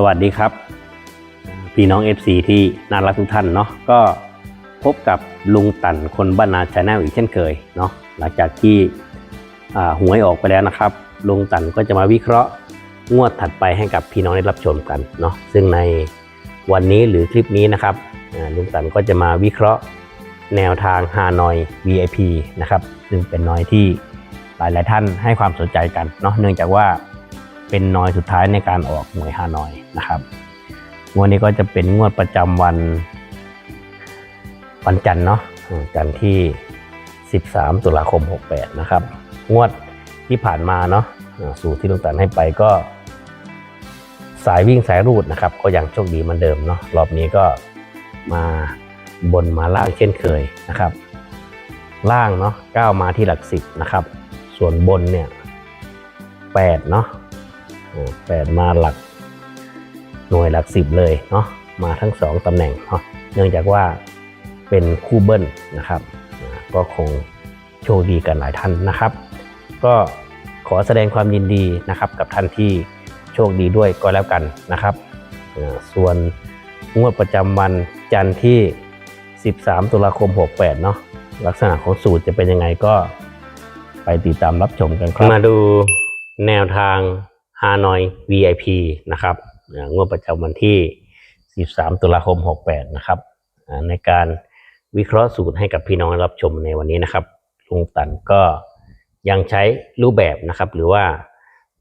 สวัสดีครับ พี่น้อง FC ที่น่ารักทุกท่านเนาะก็พบกับลุงตันคนบ้านนาชาแนลอีกเช่นเคยเนาะหลังจากที่หวยออกไปแล้วนะครับ ลุงตันก็จะมาวิเคราะห์งวดถัดไปให้กับพี่น้องได้รับชมกันเนาะซึ่งในวันนี้หรือคลิปนี้นะครับลุงตันก็จะมาวิเคราะห์แนวทางฮานอย VIP นะครับซึ่งเป็นนอยที่หลาย ๆ ท่านให้ความสนใจกันเนาะเนื่องจากว่า เป็นนอยสุดท้ายในการออกหวยฮานอยนะครับงวดนี้ก็จะเป็นงวดประจำวัน วันจันทร์เนาะจันทร์ที่ 13 ตุลาคม 68 นะครับ งวดที่ผ่านมาเนาะสูตรที่ลุงตันให้ไปก็ สายวิ่งสายรูดนะครับ ก็ยังโชคดีเหมือนเดิมเนาะรอบนี้ก็มาบนมาล่างเช่นเคยนะครับ ล่างเนาะก้าวมาที่หลักสิบนะครับ ส่วนบนเนี่ยแปดเนาะ อ่าแปดมาหลัก หน่วยหลักสิบเลยเนาะมาทั้งสองตำแหน่งเนาะเนื่องจากว่าเป็นคู่เบิ้ลนะครับ ก็คงโชคดีกันหลายท่านนะครับ ก็ขอแสดงความยินดีนะครับกับท่านที่โชคดีด้วยก็แล้วกันนะครับ ส่วนงวดประจำวันจันทร์ที่ 13 ตุลาคม 68 เนาะลักษณะของสูตรจะเป็นยังไงก็ไปติดตามรับชมกันครับ มาดูแนวทาง ฮานอย VIP นะครับงวดประจำวันที่ 13 ตุลาคม 68 นะครับในการวิเคราะห์สูตรให้กับพี่น้องรับชมในวันนี้นะครับลุงตันก็ยังใช้รูปแบบนะครับ หรือว่า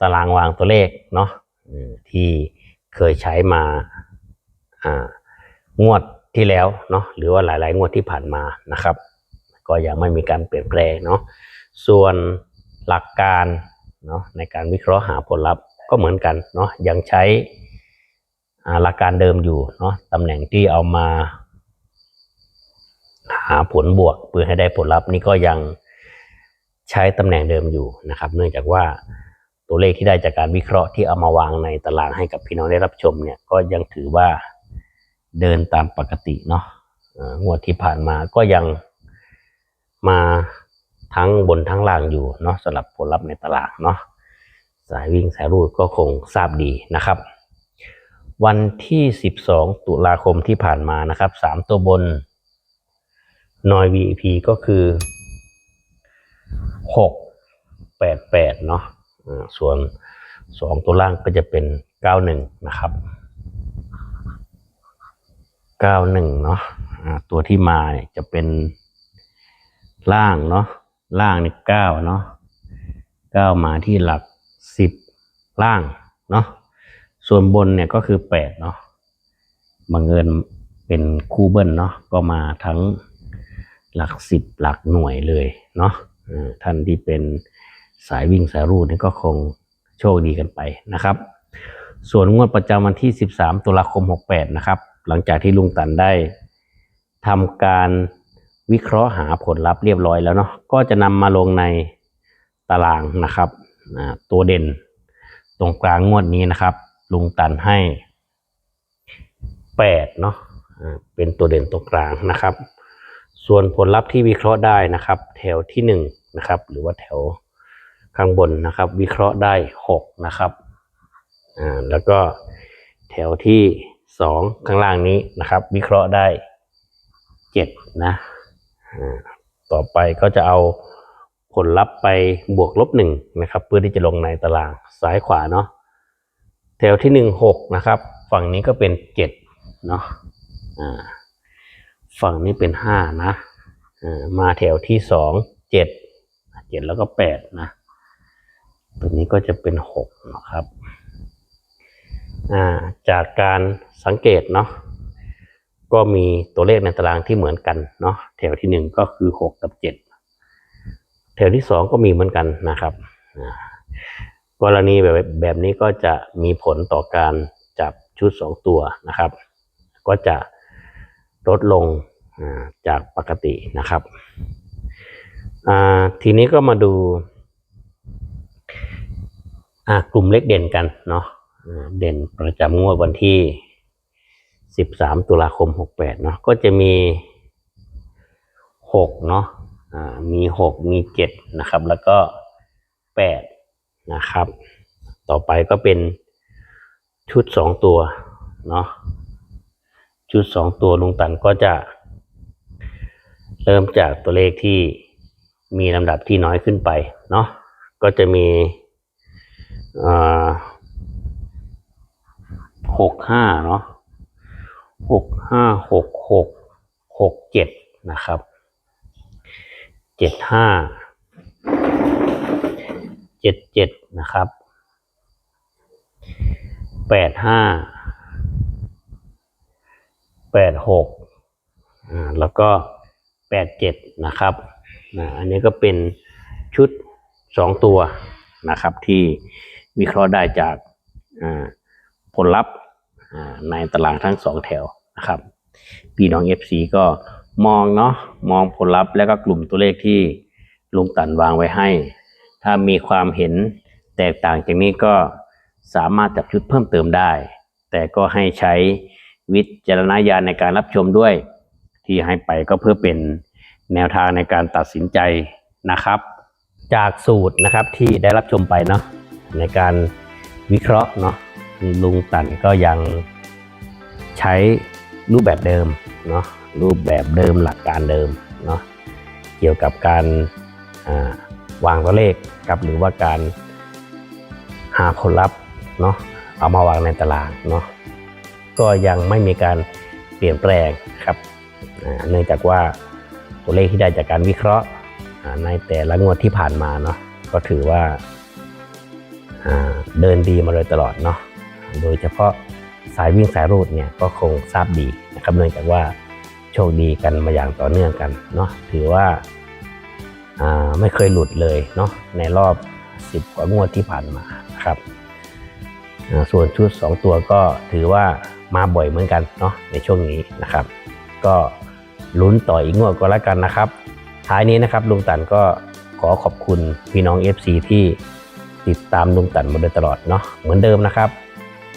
ตารางวางตัวเลขเนาะที่เคยใช้มาอ่างวดที่แล้วเนาะหรือว่าหลาย ๆ งวดที่ผ่านมานะครับ ก็ยังไม่มีการเปลี่ยนแปลงเนาะส่วนหลักการเนาะในการวิเคราะห์หาผลลัพธ์ ก็เหมือนกันเนาะยังใช้หลักการเดิมอยู่เนาะตำแหน่งที่เอามา หาผลบวกเพื่อให้ได้ผลลัพธ์นี่ก็ยังใช้ตำแหน่งเดิมอยู่นะครับ เนื่องจากว่าตัวเลขที่ได้จากการวิเคราะห์ที่เอามาวางในตารางให้กับพี่น้องได้รับชมเนี่ยก็ยังถือว่าเดินตามปกติเนาะงวดที่ผ่านมาก็ยังมาทั้งบนทั้งล่างอยู่เนาะสำหรับผลลัพธ์ในตารางเนาะ สายวิ่งสายรูดก็คงทราบดีนะครับ วันที่ 12 ตุลาคมที่ผ่านมานะครับสามตัวบนนอย VIP ก็คือ 6 8 8 เนาะส่วน 2 ตัวล่างก็จะเป็น 91 นะครับ 91 เนาะอ่าตัวที่มาจะเป็นล่างเนาะล่างนี่9เนาะ9มาที่หลัก 10ล่างเนาะส่วนบนเนี่ยก็คือ8เนาะบังเอิญเป็นคู่เบิ้ลเนาะก็มาทั้งหลักสิบหลักหน่วยเลยเนาะท่านที่เป็นสายวิ่งสายรูดนี่ก็คงโชคดีกันไปนะครับ ส่วนงวดประจำวันที่ 13 ตุลาคม 68 นะครับ หลังจากที่ลุงตันได้ทำการวิเคราะห์หาผลลัพธ์เรียบร้อยแล้วเนาะก็จะนำมาลงในตารางนะครับ ตัวเด่น ตรงกลางงวดนี้นะครับ ลุงตันให้8เนาะเป็นตัวเด่นตรงกลางนะครับ ส่วนผลลัพธ์ที่วิเคราะห์ได้นะครับ แถวที่หนึ่งนะครับ หรือว่าแถวข้างบนนะครับ วิเคราะห์ได้หกนะครับอ่าแล้วก็แถวที่สองข้างล่างนี้นะครับ วิเคราะห์ได้เจ็ดนะต่อไปก็จะเอา ผลลัพธ์ไปบวกลบหนึ่งนะครับ เพื่อที่จะลงในตารางซ้ายขวาเนาะแถวที่หนึ่งหกนะครับ ฝั่งนี้ก็เป็นเจ็ดเนาะอ่าฝั่งนี้เป็นห้านะอ่ามาแถวที่สองเจ็ดเจ็ดแล้วก็แปดนะตัวนี้ก็จะเป็นหกนะครับอ่าจากการสังเกตเนาะก็มีตัวเลขในตารางที่เหมือนกันเนาะแถวที่หนึ่งก็คือหกกับเจ็ด แถวที่สองก็มีเหมือนกันนะครับกรณีแบบแบบนี้ก็จะมีผลต่อการจับชุดสองตัวนะครับ ก็จะลดลงจากปกตินะครับ ทีนี้ก็มาดูกลุ่มเลขเด่นกันเนาะเด่นประจำงวดวันที่ 13 ตุลาคม 68เนาะก็จะมี 6 เนาะ อ่ามี6มี7นะครับ แล้วก็8นะครับ ต่อไปก็เป็นชุด2ตัวเนาะชุด2ตัวลุงตันก็จะ เริ่มจากตัวเลขที่มีลำดับที่น้อยขึ้นไปเนาะก็จะมีหกห้าเนาะหกห้าหกหกหกเจ็ดนะครับ เจ็ดห้าเจ็ดเจ็ดนะครับแปดห้าแปดหกอ่าแล้วก็แปดเจ็ดนะครับอ่าอันนี้ก็เป็นชุดสองตัวนะครับที่วิเคราะห์ได้จากอ่าผลลัพธ์ในตารางทั้งสองแถวนะครับ พี่น้อง FC ก็ มองเนาะมองผลลัพธ์และก็กลุ่มตัวเลขที่ลุงตันวางไว้ให้ ถ้ามีความเห็นแตกต่างจากนี้ก็สามารถจับชุดเพิ่มเติมได้ แต่ก็ให้ใช้วิจารณญาณในการรับชมด้วย ที่ให้ไปก็เพื่อเป็นแนวทางในการตัดสินใจนะครับ จากสูตรนะครับที่ได้รับชมไปเนาะในการวิเคราะห์เนาะลุงตันก็ยังใช้รูปแบบเดิม เนาะรูปแบบเดิมหลักการเดิมเนาะเกี่ยวกับการาวางตัวเลขกับหรือว่าการหาผลลัพธ์เนาะเอามาวางในตารางเนาะก็ยังไม่มีการเปลี่ยนแปลงครับเนื่องจากว่าตัวเลขที่ได้จากการวิเคราะห์ในแต่ละงวดที่ผ่านมาเนาะก็ถือว่าอ่าเดินดีมาโดยตลอดเนาะโดยเฉพาะ สายวิ่งสายรูดเนี่ยก็คงทราบดีนะครับเนื่องจากว่าโชคดีกันมาอย่างต่อเนื่องกันเนาะถือว่าไม่เคยหลุดเลยเนาะในรอบ 10 กว่างวดที่ผ่านมานะครับส่วนชุด 2 ตัวก็ถือว่ามาบ่อยเหมือนกันเนาะในช่วงนี้นะครับ ก็ลุ้นต่ออีกงวดก็แล้วกันนะครับ ท้ายนี้นะครับลุงตันก็ขอขอบคุณพี่น้อง FC ที่ติดตามลุงตันมาโดยตลอดเนาะเหมือนเดิมนะครับ